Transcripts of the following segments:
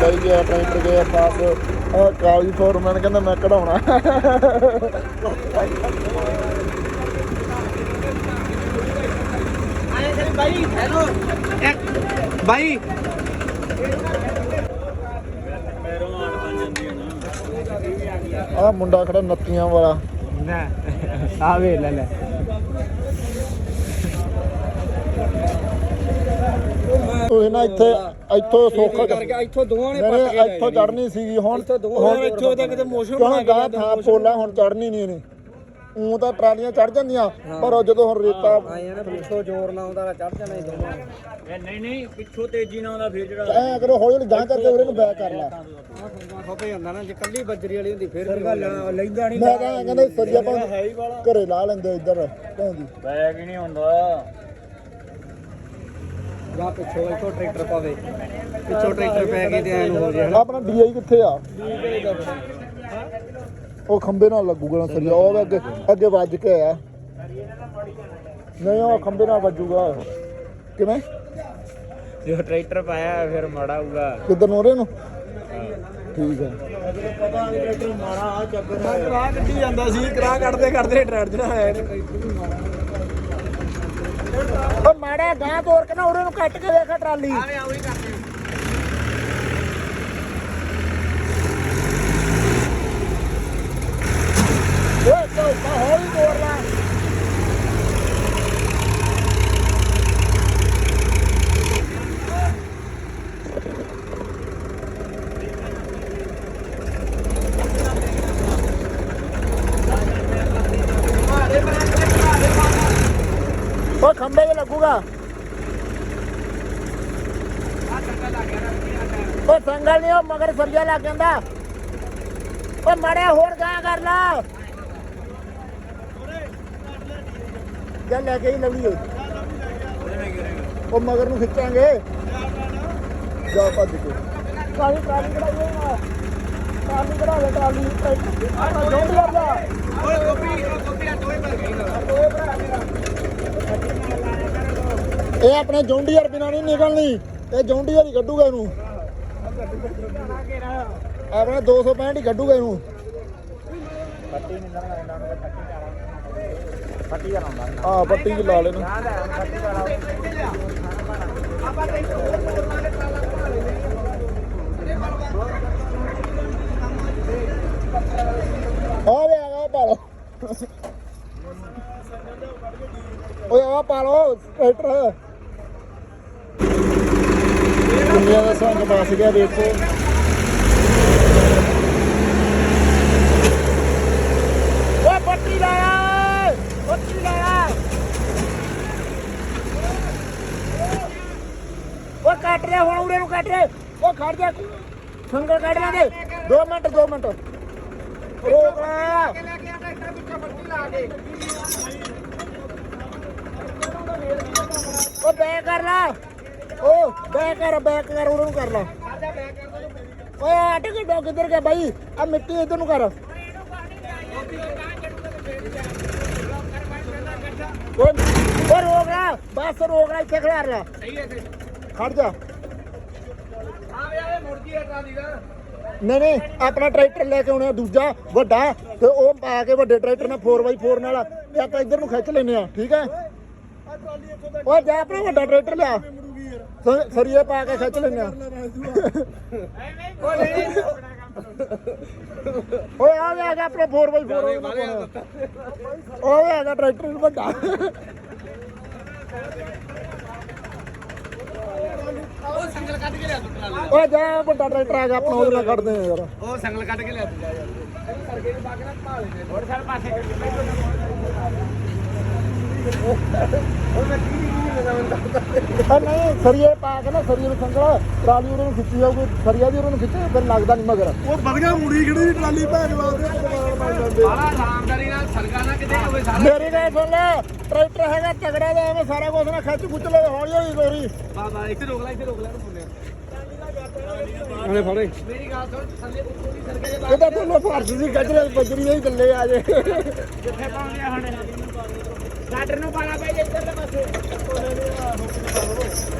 ਡਾਈ ਗਿਆ ਟਰੈਕਟਰ ਗਿਆ ਪਾਸ ਆਹ ਕਾਲੀ ਫੋਰਮੈਨ ਕਹਿੰਦਾ ਮੈਂ ਕਢਾਉਣਾ। ਬਾਈ ਹੈਲੋ। ਬਾਈ। ਆਹ ਮੁੰਡਾ ਖੜਾ ਨੱਤੀਆਂ ਵਾਲਾ। ਨਾ ਆ ਵੇ ਲੈ ਲੈ। ਤੁਸੀਂ ਨਾ ਇੱਥੇ ਇੱਥੋਂ ਸੌਖਾ ਕਰਕੇ ਇੱਥੋਂ ਦੋਵਾਂ ਨੇ ਪੱਟ ਕੇ ਇੱਥੋਂ ਚੜਨੀ ਸੀਗੀ ਹੁਣ। ਨੇ ਇੱਥੋਂ ਤੇ ਮੋਸ਼ਨ ਬਣਾ ਕੇ ਗਾਂ ਥਾਂ ਪੋਲਾ ਹੁਣ ਚੜਨੀ ਨਹੀਂ ਇਹਨੇ। ਉਂ ਤਾਂ ਟਰਾਲੀਆਂ ਚੜ ਜਾਂਦੀਆਂ ਪਰ ਉਹ ਜਦੋਂ ਹੁਣ ਰੇਤਾ ਆਏ ਨਾ ਪਿੱਛੋਂ ਜ਼ੋਰ ਨਾ ਆਉਂਦਾ ਚੜ ਜਾਣਾ ਹੀ ਦੋਵਾਂ ਨਹੀਂ ਨਹੀਂ ਪਿੱਛੋਂ ਤੇਜ਼ੀ ਨਾਲ ਆਉਂਦਾ ਫੇਰ ਜਿਹੜਾ ਐ ਕਰੋ ਹੌਲੀ ਹੌਲੀ ਗਾਂ ਕਰਕੇ ਉਹਨੂੰ ਬੈਕ ਕਰ ਲਾ। ਖੋਪੇ ਜਾਂਦਾ ਨਾ ਜੇ ਕੱਲੀ ਬੱਜਰੀ ਵਾਲੀ ਹੁੰਦੀ ਫਿਰ ਲੈਂਦਾ ਨਹੀਂ ਮੈਂ ਕਹਿੰਦਾ ਸਰੀਆ ਆਪਾਂ ਘਰੇ ਲਾ ਲੈਂਦੇ ਇੱਧਰ ਭੌਂਦੀ। ਬੈਗ ਹੀ ਨਹੀਂ ਹੁੰਦਾ। ਜਾਂ ਪਿੱਛੋਂ ਇੱਥੋਂ ਟਰੈਕਟਰ ਪਾਵੇ। ਪਿੱਛੋਂ ਟਰੈਕਟਰ ਪੈ ਕੇ ਤੇ ਐਨ ਹੋ ਜੇ ਆਪਣਾ ਡੀਆਈ ਕਿੱਥੇ ਆ? ਉਹ ਖੰਬੇ ਨਾਲ ਲੱਗੂਗਾ ਨਾ ਸਰੀਆ ਉਹ ਅੱਗੇ ਅੱਗੇ ਵੱਜ ਕੇ ਆਇਆ ਨਹੀਂ ਉਹ ਖੰਬੇ ਨਾਲ ਵੱਜੂਗਾ। ਕਿਵੇਂ? ਜੇ ਟਰੈਕਟਰ ਪਾਇਆ ਫਿਰ ਮਾੜਾ ਹੋਊਗਾ। ਕਿੱਧਰ ਨੂੰ ਉਹਦੇ ਨੂੰ? ਠੀਕ ਹੈ ਕਰਾ ਕੱਢੀ ਜਾਂਦਾ ਸੀ ਕਰਾ ਕੱਢਦੇ ਕੱਢਦੇ ਟਰੈਕਟਰ ਜਿਹੜਾ ਆਇਆ ਉਹ ਮਾੜਾ ਗਾਂ ਤੋੜ ਕੇ ਨਾ ਉਹਦੇ ਨੂੰ ਕੱਟ ਕੇ ਦੇਖ ਟਰਾਲੀ। ਓਏ ਤੋ ਹੌਲੀ ਤੋੜ ਲਾ ਉਹ ਖੰਬੇ 'ਤੇ ਲੱਗੂਗਾ। ਉਹ ਸੰਗਲ ਨਹੀਂ ਉਹ ਮਗਰ ਸਰਜਾ ਲੱਗ ਜਾਂਦਾ। ਉਹ ਮੜਿਆ ਹੋਰ ਗਾਂ ਕਰ ਲਾ। ਜਾ ਲੈ ਕੇ ਹੀ ਲਵੀਏ ਉਹ। ਮਗਰ ਨੂੰ ਖਿੱਚਾਂਗੇ। ਜਾ ਭੱਜ ਕੇ। ਕਾਲੀ ਟਰਾਲੀ ਕਢਾਈਏ ਨਾ ਟਰਾਲੀ ਕਢਾ ਲੈ ਟਰਾਲੀ। ਆ ਜੋੜ ਲਿਆ ਓਏ ਗੋਪੀ ਗੋਪੀ ਆ ਦੋਏ ਭਰ ਗਈ ਇਹ ਆਪਣੇ ਜੌਂਡੀਅਰ ਬਿਨਾਂ ਨਹੀਂ ਨਿਕਲਣੀ। ਇਹ ਜੌਂਡੀਅਰ ਹੀ ਕੱਢੂਗਾ ਇਹਨੂੰ। ਆਪਣੇ 265 ਹੀ ਕੱਢੂਗਾ ਇਹਨੂੰ। ਪੱਟੀ ਕਰਾਉਂਦਾ ਆ ਪੱਟੀ ਵੀ ਲਾ ਲੈਣਾ। ਆ ਵੇ ਆ ਪਾ ਲੋ। ਓਏ ਆ ਪਾ ਲੋ ਟਰੈਕਟਰ ਦੁਨੀਆ ਦਾ ਸੰਗ ਬਸ ਗਿਆ, ਦੇਖੋ। ਓਏ ਪੱਟੀ ਲਾਇਆ ਓਏ ਲਾਇਆ। ਓ ਕੱਟ ਰਿਹਾ, ਹੁਣ ਉਰੇ ਨੂੰ ਕੱਟ ਰਿਹਾ। ਓ ਖੜ ਜਾ। ਸੰਗਲ ਕੱਢ ਲਾਂਗੇ। 2 ਮਿੰਟ 2 ਮਿੰਟ। ਰੋਕ ਲੈ। ਓ ਬੈਕ ਕਰ ਲਾ। ਓ ਬੈਕ ਕਰ ਬੈਕ ਕਰ ਉਰੇ ਕਰ ਲਾ। ਓਏ ਆਟੇ ਕਿ ਡੋਗ ਕਿੱਧਰ ਗਿਆ ਬਾਈ? ਆ ਮਿੱਟੀ ਇਧਰ ਨੂੰ ਕਰ। ਓਏ ਰੋਕ ਲੈ। ਬਸ ਰੋਕ ਲੈ, ਇੱਥੇ ਖੜਾ ਰਿਹਾ ਖੜ ਜਾ। ਨਹੀਂ ਨਹੀਂ, ਆਪਣਾ ਟਰੈਕਟਰ ਲੈ ਕੇ ਆਉਣਾ, ਦੂਜਾ, ਵੱਡਾ, ਤੇ ਉਹ ਪਾ ਕੇ ਵੱਡੇ ਟਰੈਕਟਰ ਨਾਲ 4x4 ਨਾਲ ਤੇ ਆਪਾਂ ਇੱਧਰ ਨੂੰ ਖਿੱਚ ਲੈਨੇ ਆ ਠੀਕ ਹੈ? ਓਏ ਜਾ ਆਪਣਾ ਵੱਡਾ ਟਰੈਕਟਰ ਲਿਆ। ਸ- ਸਰੀਏ ਪਾ ਕੇ ਖਿੱਚ ਲੈਨੇ ਆ। ਓਏ ਆ ਗਿਆ ਆਪਣਾ 4x4 ਓਏ ਆ ਗਿਆ ਟਰੈਕਟਰ ਵੱਡਾ ਉਹ ਸੰਗਲ ਕੱਢ ਕੇ ਲਿਆ ਤੂੰ ਟਰਾਲੀ ਓਏ ਜਾ ਵੱਡਾ ਟਰੈਕਟਰ ਆ ਗਿਆ ਆਪਣਾ ਉਹਦੇ ਨਾਲ ਕੱਢਦੇ ਆ ਯਾਰ। ਉਹ ਸੰਗਲ ਕੱਢ ਕੇ ਲਿਆ ਤੂੰ। ਜਾ ਯਾਰ ਕਰਕੇ ਪਾ ਕੇ ਨਾ ਪਾ ਲੈਂਦੇ ਹੋਰ ਸਾਲ ਪਾਸੇ ਉਹ ਮੈਂ ਕੀ ਨਹੀਂ ਲਗਾ ਬੰਦਾ ਆ ਨਹੀਂ ਸਰੀਏ ਪਾ ਕੇ ਨਾ ਸਰੀਏ ਨੂੰ ਸੰਗਲ ਟਰਾਲੀ ਉਹਨੂੰ ਖਿੱਚੀ ਜਾਊਗੀ ਸਰੀਆ ਦੀ ਉਹਨੂੰ ਖਿੱਚੇ ਫਿਰ ਲੱਗਦਾ ਨਹੀਂ ਮਗਰ। ਉਹ ਬਗੜਾ ਮੁੜੀ ਖੜੀ ਟਰਾਲੀ ਭੈਣ ਵਾਸਤੇ ਸਾਲਾ ਆਰਾਮਦਾਰੀ ਨਾਲ ਸਲਗਾ ਨਾ ਕਿਤੇ ਹੋਵੇ ਸਾਰਾ। ਮੇਰੀ ਗੱਲ ਸੁਣ ਲੈ ਟਰੈਕਟਰ ਹੈਗਾ ਤਗੜਾ ਦਾ ਐਵੇਂ ਸਾਰਾ ਕੁਝ ਨਾ ਖਿੱਚ ਖੁੱਚ ਲੈ ਹੌਲੀ ਹੌਲੀ ਗੋਰੀ ਬਾਬਾ ਇੱਥੇ ਰੋਕ ਲੈ ਇੱਥੇ ਰੋਕ ਲੈ ਨੂੰ ਬੋਲਿਆ ਅਰੇ ਫੜੇ। ਮੇਰੀ ਗੱਲ ਸੁਣ ਥੱਲੇ ਪੂਰੀ ਸਰਕੇ ਦੇ ਇਹ ਤਾਂ ਤੁਹਾਨੂੰ ਫਰਜ਼ ਸੀ ਗੱਜਰੇ ਬੱਜਰੀ ਹੀ ਗੱਲੇ ਆ ਜੇ। ਕਿੱਥੇ ਪਾਉਂਦੇ ਆ ਹਣੇ ਗਾਡਰ ਨੂੰ ਪਾਣਾ ਪਈ ਇੱਧਰ ਦੇ ਪਾਸੇ।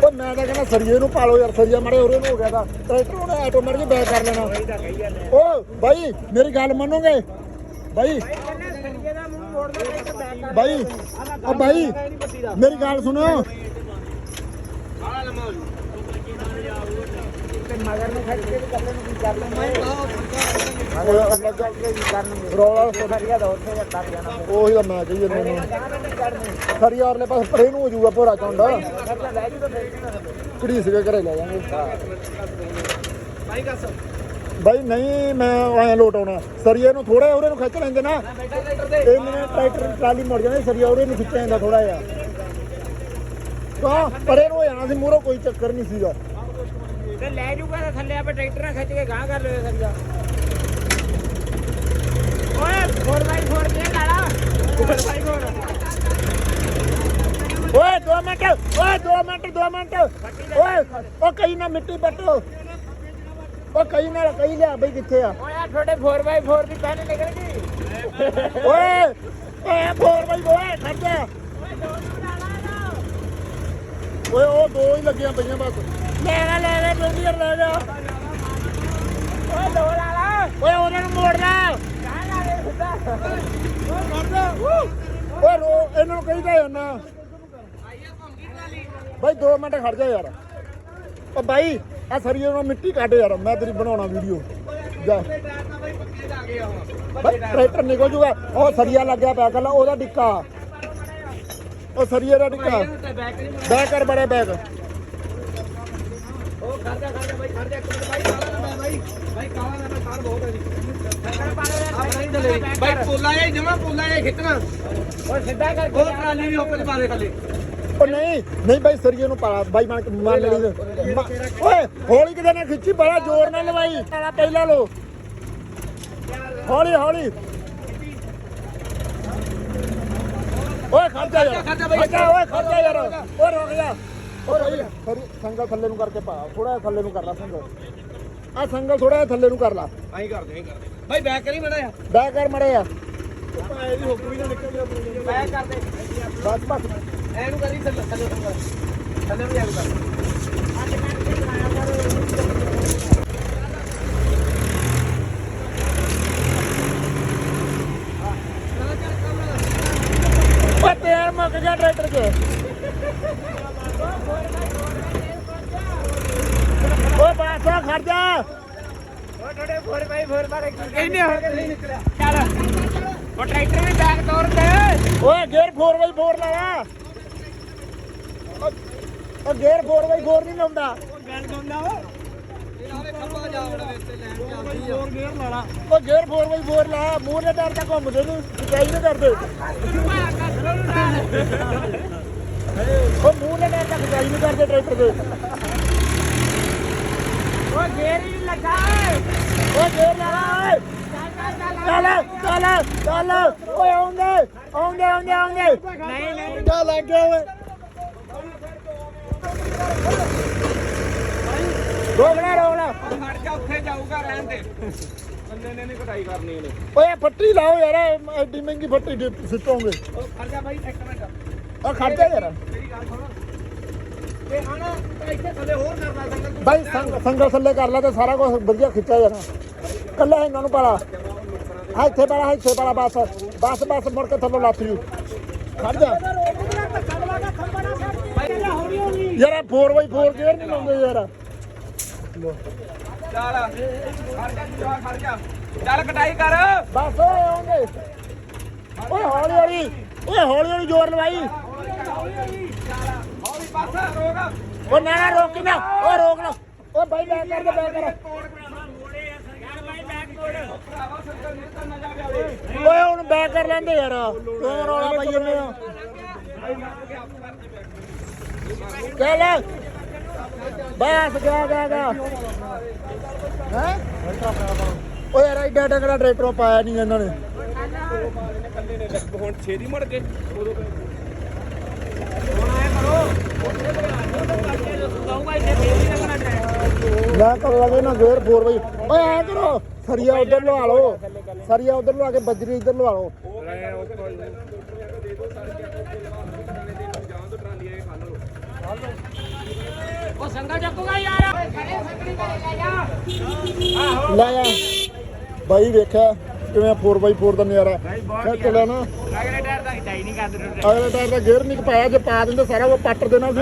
ਓ ਮੈਂ ਤਾਂ ਕਹਿੰਦਾ ਸਰੀਏ ਨੂੰ ਪਾਲੋ ਯਾਰ ਸਰੀਆ ਮੜੇ ਉਰੇ ਨੂੰ ਹੋ ਗਿਆ ਤਾਂ। ਟਰੈਕਟਰ ਉਹਨੇ ਆਟੋਮੈਟਿਕ ਬੈਕ ਕਰ ਲੈਣਾ। ਓ ਬਾਈ ਮੇਰੀ ਗੱਲ ਮੰਨੋਗੇ? ਬਾਈ। ਬਾਈ ਓ ਬਾਈ ਮੇਰੀ ਗੱਲ ਸੁਣੋ ਆਲਾ ਲੰਮਾ ਹੋ ਜੂ ਤੇ ਮਗਰ ਨੂੰ ਖੱਜ ਕੇ ਕੱਲੇ ਨੂੰ ਕੀ ਕਰ ਲੈਂਦੇ ਓਏ ਮਗਰ ਚੱਲ ਕੇ ਕੀ ਕਰਨਗੇ ਰੌਲਾ ਸਰੀਆ ਦਾ ਉੱਥੇ ਜਾ ਕਰ ਜਾਣਾ ਉਹੀ ਤਾਂ ਮੈਂ ਕਹੀ ਜਾਂਦਾ ਨੂੰ ਸਰੀ ਯਾਰਲੇ ਪਾਸੇ ਪਰੇ ਨੂੰ ਹੋ ਜਾਊਗਾ ਭੋਰਾ ਚੌਂਡਾ। ਖਰਚਾ ਲੈ ਘਰੇ ਲੈ ਜਾਵਾਂਗੇ। ਭਾਈ ਕੱਸ ਬਾਈ ਨਹੀਂ, ਮੈਂ ਐ ਲੋਟ ਆਉਣਾ। ਸਰੀਏ ਨੂੰ ਥੋੜਾ ਉਹਦੇ ਨੂੰ ਖਿੱਚ ਲੈਂਦੇ ਨਾ। ਇਹ ਮੈਨੂੰ ਟਰੈਕਟਰ ਟਰਾਲੀ ਮੁੜ ਜਾਂਦੀ, ਸਰੀਆ ਉਹਦੇ ਨੂੰ ਖਿੱਚ ਜਾਂਦਾ ਥੋੜਾ ਜਿਹਾ। ਕਾ ਪਰੇ ਨੂੰ ਜਾਣਾ ਸੀ, ਮੂਹਰੋਂ ਕੋਈ ਚੱਕਰ ਨਹੀਂ ਸੀਗਾ। ਤੇ ਲੈ ਜੂਗਾ ਤਾਂ ਥੱਲੇ ਆਪੇ ਟਰੈਕਟਰ ਨਾਲ ਖਿੱਚ ਕੇ ਗਾਂ ਕਰ ਲਿਓ ਸਰੀਆ। ਓਏ 4x4 ਦੇ ਲਾੜਾ 4x4 ਓਏ 2 ਮਿੰਟ ਓਏ 2 ਮਿੰਟ 2 ਮਿੰਟ ਓਏ ਉਹ ਕਈ ਨਾ ਮਿੱਟੀ ਪੱਟੋ ਉਹ ਕਈ ਨਾਲ ਕਈ ਲਿਆ ਬਈ ਕਿੱਥੇ ਆ ਓਏ ਆ ਤੁਹਾਡੇ 4x4 ਦੀ ਪੈਨ ਨਿਕਲ ਗਈ ਓਏ ਓਏ ਫੋਰ ਬਾਈ ਓਏ ਖੜ ਜਾ ਓਏ ਉਹ ਦੋ ਹੀ ਲੱਗੀਆਂ ਪਈਆਂ ਬਸ ਲੈ ਲੈ ਲੈ ਲੈ ਕਰ ਲੈ ਜਾ ਓਏ ਦੋ ਲਾੜਾ ਓਏ ਉਹਨਾਂ ਨੂੰ ਮੋੜ ਲੈ। ਓਏ ਰੋ, ਇਹਨਾਂ ਨੂੰ ਕਹੀਦਾ ਜਾਂਦਾ। ਬਾਈ 2 ਮਿੰਟ ਖੜ ਜਾ ਯਾਰ। ਓ ਬਾਈ ਆ ਸਰੀਏ ਨੂੰ ਮਿੱਟੀ ਕੱਢ ਯਾਰ, ਮੈਂ ਤੇਰੀ ਬਣਾਉਣਾ ਵੀਡੀਓ। ਜਾ। ਬਾਈ ਟਰੈਕਟਰ ਨਿਕਲ ਜੂਗਾ। ਉਹ ਸਰੀਆ ਲੱਗਿਆ ਪਿਆ, ਕੱਲਾ ਉਹਦਾ ਡਿੱਕਾ। ਉਹ ਸਰੀਏ ਦਾ ਡਿੱਕਾ। ਬੈਕ ਕਰ ਬੜੇ ਬੈਕ। ਉਹ ਖਰਚਾ ਖਰਚਾ ਭਾਈ ਖਰਚਾ ਇੱਕ ਮਿੰਟ ਭਾਈ ਕਾਲਾ ਨਾ ਮੈਂ ਭਾਈ ਭਾਈ ਕਾਲਾ ਨਾ ਮੈਂ ਕਾਰ ਬਹੁਤ ਹੈ ਜੀ। ਆ ਨਹੀਂ ਦਲੇ ਭਾਈ ਪੋਲਾ ਇਹ ਜਮਾ ਪੋਲਾ ਇਹ ਖਿੱਚਣਾ। ਓਏ ਸਿੱਧਾ ਉਹ ਕਰਕੇ ਟਰਾਲੀ ਵੀ ਉੱਪਰ ਪਾ ਦੇ ਥੱਲੇ ਉਹ ਨਹੀਂ ਨਹੀਂ ਬਾਈ ਸਰੀਏ ਨੂੰ ਪਾਲਾ ਬਾਈ ਮੰਨ ਕੇ ਮੰਨ ਲਈ ਮ- ਓਏ ਹੌਲੀ ਕਿਤੇ ਨਾ ਖਿੱਚੀ ਬੜਾ ਜ਼ੋਰ ਨਾਲ ਲਵਾਈ। ਪਹਿਲਾਂ ਪਹਿਲਾਂ ਲੋ ਹੌਲੀ ਹੌਲੀ। ਓਏ ਖਰਚਾ ਯਾਰ। ਖਰਚਾ ਬਾਈ। ਖਰਚਾ ਓਏ ਖਰਚਾ ਯਾਰ। ਓਏ ਰੁਕ ਜਾ। ਓਏ ਬਾਈ ਸਰੀ ਸੰਗਲ ਥੱਲੇ ਨੂੰ ਕਰਕੇ ਪਾ। ਥੋੜਾ ਥੱਲੇ ਨੂੰ ਕਰ ਲਾ ਸੰਗਲ। ਆ ਸੰਗਲ ਥੋੜਾ ਥੱਲੇ ਨੂੰ ਕਰ ਲਾ। ਆਈ ਕਰਦੇ ਆਈ ਕਰਦੇ। ਭਾਈ ਬੈਕ ਕਰੀ ਮੜਾ ਆ ਬੈਕ ਕਰ ਮੜੇ ਆ ਇਹਦੀ ਹੁੱਕ ਵੀ ਨਾ ਨਿਕਲ ਬੈਕ ਕਰ ਦੇ। ਬਸ ਬਸ। ਐਨੂੰ ਕਰੀ ਥੱਲੇ ਥੱਲੇ ਨੂੰ ਕਰ। ਥੱਲੇ ਨੂੰ ਐਨੂੰ ਕਰ। ਓਏ ਤੇਲ ਮੁੱਕ ਗਿਆ ਟਰੈਕਟਰ 'ਚ। ਓਏ ਬਾਸ ਖੜ ਜਾ ਓ ਤੁਹਾਡੇ 4x4 ਬਾਰੇ ਕੀ ਇਹਨੇ ਹੋ ਕੇ ਨਹੀਂ ਨਿਕਲਿਆ ਚੱਲ ਉਹ ਟਰੈਕਟਰ ਵੀ ਬੈਕ ਤੋੜ ਦੇ ਓਏ ਗੇਅਰ 4x4 ਲਾਇਆ ਉਹ ਗੇਅਰ 4x4 ਨਹੀਂ ਲਾਉਂਦਾ ਗੱਲ ਸੁਣਦਾ ਓ ਇਹਨੇ ਖੱਪਾ ਜਾ ਵੜਾ ਇੱਥੇ ਲੈਣ ਜਾਂਦੀ ਆ ਉਹ ਗੇਅਰ 4x4 ਲਾ ਮੂੰਹ ਦੇ ਡਰ ਤੱਕ ਘੁੰਮਦੇ ਨੂੰ ਸਿਕਾਈ ਨਹੀਂ ਕਰਦੇ ਉਹ ਮੂੰਹ ਦੇ ਡਰ ਤੱਕ ਸਿਕਾਈ ਨਹੀਂ ਕਰਦੇ ਟਰੈਕਟਰ ਦੇ ਓ ਗੇਰ ਲੱਗਾ ਓਏ ਗੇਅਰ ਲਾ ਚੱਲ ਚੱਲ ਚੱਲ। ਓਏ ਆਉਂਦੇ ਆਉਂਦੇ ਆਉਂਦੇ ਆਉਂਦੇ। ਨਹੀਂ ਨਹੀਂ। ਲੱਗ ਗਿਆ ਓਏ। ਰੋਕਣਾ ਰੋਕਣਾ ਖੜ ਜਾ ਉੱਥੇ ਜਾਊਗਾ ਰਹਿਣ ਦੇ। ਬੰਦੇ ਨੇ ਨਹੀਂ ਕਟਾਈ ਕਰਨੀ ਇਹਨੇ। ਓਏ ਫੱਟੀ ਲਾਓ ਯਾਰ ਐਡੀ ਮਹਿੰਗੀ ਫੱਟੀ ਸਿੱਟੋਗੇ। ਉਹ ਖੜ ਜਾ ਭਾਈ ਇੱਕ ਮਿੰਟ। ਆ ਖਰਚਾ ਯਾਰ। ਮੇਰੀ ਗੱਲ ਸੁਣ। ਤੇ ਆਣਾ ਤਾਂ ਇੱਥੇ ਥੱਲੇ ਹੋਰ ਸੰਗਲ ਤੂੰ ਬਾਈ ਸੰਗ ਸੰਗਲ ਥੱਲੇ ਕਰ ਲਾ ਤੇ ਸਾਰਾ ਕੁਝ ਵਧੀਆ ਖਿੱਚਿਆ ਜਾਣਾ। ਕੱਲਾ ਇਹਨਾਂ ਨੂੰ ਪਾਲਾ। ਆ ਇੱਥੇ ਪਾਲਾ ਇੱਥੇ ਪਾਲਾ ਬਸ। ਬਸ ਬਸ ਮੁੜ ਕੇ ਥੱਲੋਂ ਲੱਥ ਜੂ। ਖੜ ਜਾ। ਯਾਰ 4x4 ਗੇਅਰ ਨਹੀਂ ਲਾਉਂਦੇ ਯਾਰ। ਚੱਲ ਖੜ ਜਾ ਜਾ ਖੜ ਜਾ। ਚੱਲ ਕਟਾਈ ਕਰ। ਬਸ ਓਏ ਆਉਂਦੇ। ਓਏ ਹੌਲੀ ਹੌਲੀ। ਓਏ ਹੌਲੀ ਹੌਲੀ ਜ਼ੋਰ ਲਵਾਈ। ਹੌਲੀ ਪਾਸਾ ਰੋਕ। ਓ ਨਾ ਨਾ ਰੋਕ ਨਾ ਓ ਰੋਕ ਨਾ। ਓ ਬਾਈ ਬੈਕ ਕਰ ਦੇ ਬੈਕ ਕਰ। ਓਏ ਹੁਣ ਬੈਕ ਕਰ ਲੈਂਦੇ ਯਾਰ। ਕਿਉਂ ਰੌਲਾ ਪਾਈ ਜੰਨੇ ਆ ਚੱਲ। ਬਸ ਗਿਆ ਗਿਆ ਗਿਆ ਹੈ? ਓਏ ਯਾਰ ਐਡਾ ਟਕਰਾ ਟਰੈਕਟਰ ਪਾਇਆ ਨਹੀਂ ਇਹਨਾਂ ਨੇ। ਹੁਣ ਛੇਦੀ ਮੁੜ ਕੇ। ਉਦੋਂ ਮੈਂ ਕਰ ਲਵੇ ਨਾ ਗੇਅਰ 4 ਬਈ। ਓਏ ਐ ਕਰੋ ਸਰੀਆ ਉਧਰ ਲਵਾ ਲਓ। ਸਰੀਆ ਉਧਰ ਲਵਾ ਕੇ ਬਜਰੀ ਇੱਧਰ ਲਵਾ ਲਓ। ਉਹ ਸੰਗਾ ਚੱਕੂਗਾ ਯਾਰ। ਖੜੇ ਸੰਗੜੀ ਘਰੇ ਲੈ ਆ। ਬਾਈ ਵੇਖਿਆ ਕਿਵੇਂ 4x4 ਦਾ ਨਜ਼ਾਰਾ। ਖਿੱਚ ਲਿਆ ਨਾ। ਅਗਲੇ ਟਾਇਰ ਦਾ ਅਗਲੇ ਟਾਇਰ ਦਾ ਗੇਅਰ ਨਹੀਂ ਪਾਇਆ ਜੇ ਪਾ ਦਿੰਦੇ ਸਾਰਾ ਉਹ ਪੱਟ ਦੇਣਾ ਸੀ